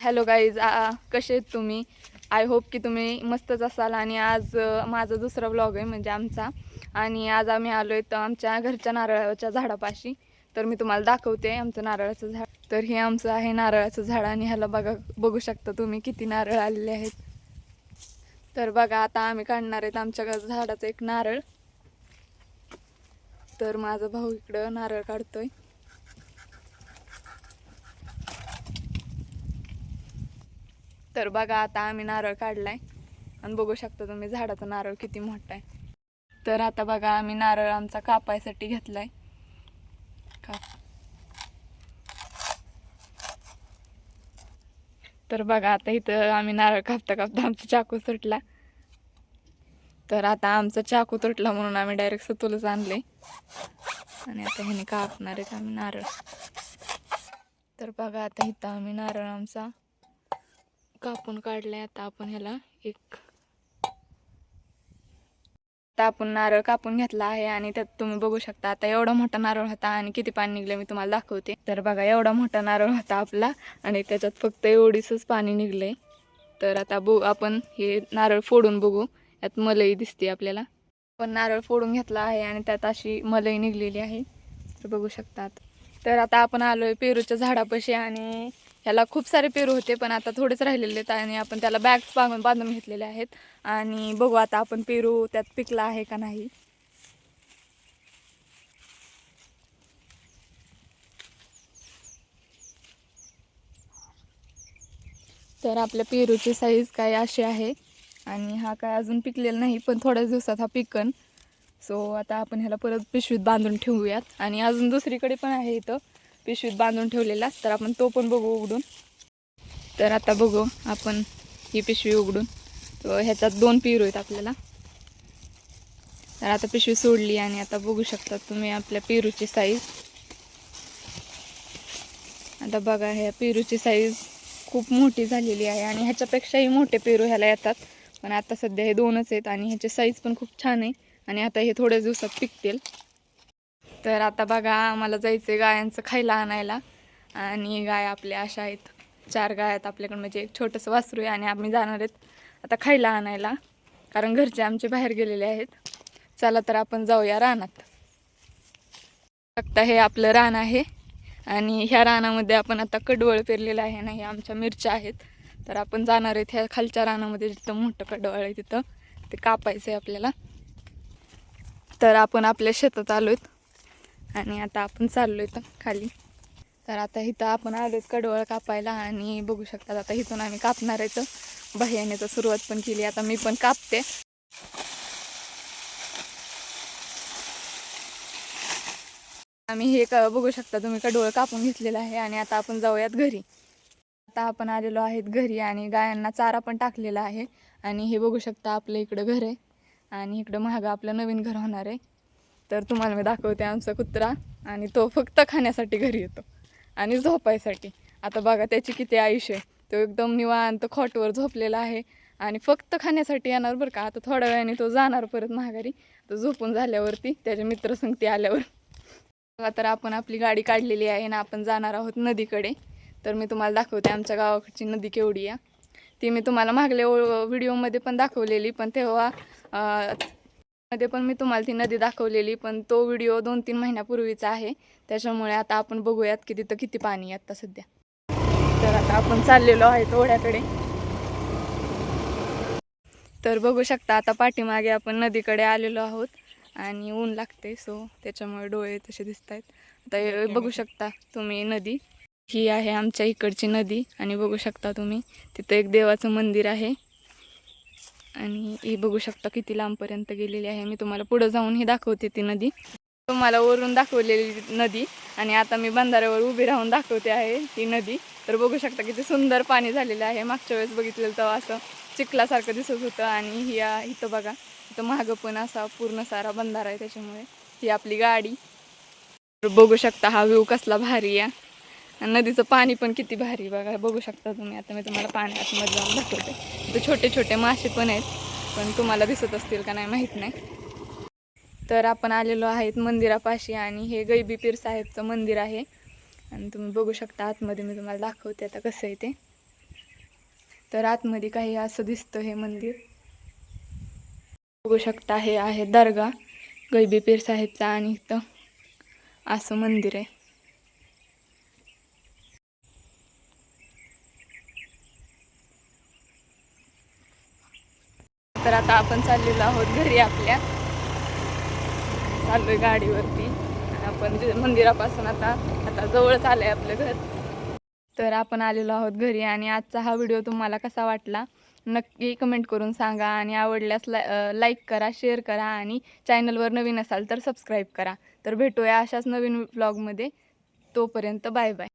Hello guys कसे आहेत तुम्ही? आय होप की तुम्ही मस्तच असाल आणि आज माझा दुसरा ब्लॉग आहे म्हणजे आमचा. आणि आज आम्ही आलो आहे तर आमच्या घरच्या नारळाच्या झाडापाशी. तर मी तुम्हाला दाखवते आमचं नारळाचं झाड. तर हे आमचं आहे नारळाचं झाड आणि ह्याला बघा बघू शकता तुम्ही किती नारळ आलेले आहेत. तर बघा आता आम्ही काढणार आहेत आमच्या झाडाचं एक नारळ. तर माझा भाऊ इकडं नारळ काढतोय. तर बघा आता आम्ही नारळ काढलाय. आणि बघू शकता तुम्ही झाडाचा नारळ किती मोठा आहे. तर आता बघा आम्ही नारळ आमचा कापायसाठी घेतलाय. काप. तर बघा आता इथं आम्ही नारळ कापता कापता आमचा चाकू सुटला. तर आता आमचा चाकू तुटला म्हणून आम्ही डायरेक्ट सतुलच आणले आणि आता ह्याने कापणार आहेत आम्ही नारळ. तर बघा आता इथं आम्ही नारळ आमचा कापून काढलाय आता आपण ह्याला एक आता आपण नारळ कापून घेतला आहे आणि त्यात तुम्ही बघू शकता आता एवढा मोठा नारळ होता आणि किती पाणी निघलं मी तुम्हाला दाखवते. तर बघा एवढा मोठा नारळ होता आपला आणि त्याच्यात फक्त एवढीच पाणी निघलंय. तर आता बघू आपण हे नारळ फोडून बघू यात मलई दिसते आपल्याला. पण नारळ फोडून घेतला आहे आणि त्यात अशी मलई निघलेली आहे. तर बघू शकतात. तर आता आपण आलोय पेरूच्या झाडापाशी आणि ह्याला खूप सारे पेरू होते पण आता थोडेच राहिलेले आहेत आणि आपण त्याला बॅग्स बांधून बांधून घेतलेले आहेत. आणि बघू आता आपण पेरू त्यात पिकला आहे का नाही. तर आपल्या पेरूची साईज काय अशी आहे आणि हा काय अजून पिकलेला नाही पण थोड्याच दिवसात हा पिकन. सो आता आपण ह्याला परत पिशवीत बांधून ठेवूयात. आणि अजून दुसरीकडे पण आहे इथं. पिशवीत बांधून ठेवलेला तर आपण तो पण बघू उघडून. तर आता बघू आपण ही पिशवी उघडून. ह्याच्यात दोन पेरू आहेत आपल्याला. तर आता पिशवी सोडली आणि आता बघू शकता तुम्ही आपल्या पेरूची साईज आता बघा ह्या पेरूची साईज खूप मोठी झालेली आहे आणि ह्याच्यापेक्षाही मोठे पेरू ह्याला येतात. पण आता सध्या हे दोनच आहेत आणि ह्याची साईज पण खूप छान आहे. आणि आता हे थोड्याच दिवसात पिकतील. तर आता बघा आम्हाला जायचं आहे गायांचं खायला आणायला. आणि गाय आपल्या अशा आहेत. चार गाय आहेत आपल्याकडे. म्हणजे एक छोटंसं वासरू आहे आणि आम्ही जाणार आहेत आता खायला आणायला. कारण घरचे आमचे बाहेर गेलेले आहेत. चला तर आपण जाऊया रानात. फक्त हे आपलं रान आहे. आणि ह्या रानामध्ये आपण आता कडवळ पेरलेलं आहे ना हे आमच्या मिरच्या आहेत. तर आपण जाणार आहेत ह्या खालच्या रानामध्ये. जिथं मोठं कडवळ आहे तिथं. ते कापायचं आहे आपल्याला. तर आपण आपल्या शेतात आलो आणि आता आपण चाललो तर खाली. तर आता इथं आपण आलोत कडवळ कापायला आणि बघू शकतात आता इथून आम्ही कापणार आहे तर भैयाने तर सुरुवात पण केली. आता मी पण कापते. आम्ही हे क बघू शकता तुम्ही कडवळ कापून घेतलेलं आहे आणि आता आपण जाऊयात घरी. आता आपण आलेलो आहेत घरी आणि गायांना चारा पण टाकलेला आहे. आणि हे बघू शकता आपलं इकडं घर आहे. आणि इकडं महागा आपलं नवीन घर होणार आहे. तर तुम्हाला मी दाखवते आमचा कुत्रा आणि तो फक्त खाण्यासाठी घरी येतो आणि झोपायसाठी. आता बघा त्याची किती आयुष्य आहे. तो एकदम निवांत खॉटवर झोपलेला आहे आणि फक्त खाण्यासाठी येणार बरं का. आता थोड्या वेळाने तो जाणार परत महागारी तो झोपून झाल्यावरती त्याच्या मित्रसंगती आल्यावर. बघा तर आपण आपली गाडी काढलेली आहे ना आपण जाणार आहोत नदीकडे. तर मी तुम्हाला दाखवते आमच्या गावाकडची नदी केवढी आहे. ती मी तुम्हाला मागल्या व्हिडिओमध्ये पण दाखवलेली पण तेव्हा मध्ये पण मी तुम्हाला ती नदी दाखवलेली पण तो व्हिडिओ दोन तीन महिन्यापूर्वीचा आहे. त्याच्यामुळे आता आपण बघूयात की तिथं किती पाणी आहे आता सध्या. तर आता आपण चाललेलो आहे ओढ्याकडे तर बघू शकता आता पाठीमागे आपण नदीकडे आलेलो आहोत आणि ऊन लागते सो त्याच्यामुळे डोळे तसे दिसत आहेत आता बघू शकता तुम्ही नदी. ही आहे आमच्या इकडची नदी आणि बघू शकता तुम्ही तिथं एक देवाचं मंदिर आहे. आणि ही बघू शकता किती लांबपर्यंत गेलेली आहे. मी तुम्हाला पुढं जाऊन ही दाखवते ती नदी. तुम्हाला वरून दाखवलेली नदी आणि आता मी बंधाऱ्यावर उभी राहून दाखवते आहे ती नदी. तर बघू शकता किती सुंदर पाणी झालेलं आहे. मागच्या वेळेस बघितलेलं तेव्हा असं चिखलासारखं दिसत होतं आणि ही इथं बघा इथं मागं पण असा पूर्ण सारा बंधारा आहे त्याच्यामुळे ही आपली गाडी. तर बघू शकता हा व्ह्यू कसला भारी आहे. नदीचं पाणी पण किती भारी बघा बघू शकता तुम्ही. आता मी तुम्हाला पाण्यात मध्ये जाऊन दाखवते. इथं छोटे छोटे मासे पण आहेत पण तुम्हाला दिसत असतील का नाही माहीत नाही. तर आपण आलेलो आहेत मंदिरापाशी आणि हे गैबी पीर साहेबचं मंदिर आहे. आणि तुम्ही बघू शकता आतमध्ये मी तुम्हाला दाखवते आता कसं आहे ते. तर आतमध्ये काही असं दिसतं हे मंदिर. बघू शकता हे आहे दर्गा गैबी पीर साहेबचा आणि इथं असं मंदिर आहे. तर आता आपण चाललेलो आहोत घरी आपल्या. चाललोय गाडीवरती. आपण मंदिरापासून आता आता जवळच आलंय आपलं घर. तर आपण आलेलो आहोत घरी आणि आजचा हा व्हिडिओ तुम्हाला कसा वाटला? नक्की कमेंट करून सांगा आणि आवडल्यास ला लाईक करा शेअर करा आणि चॅनलवर नवीन असाल तर सबस्क्राईब करा. तर भेटूया अशाच नवीन व्लॉगमध्ये तोपर्यंत बाय बाय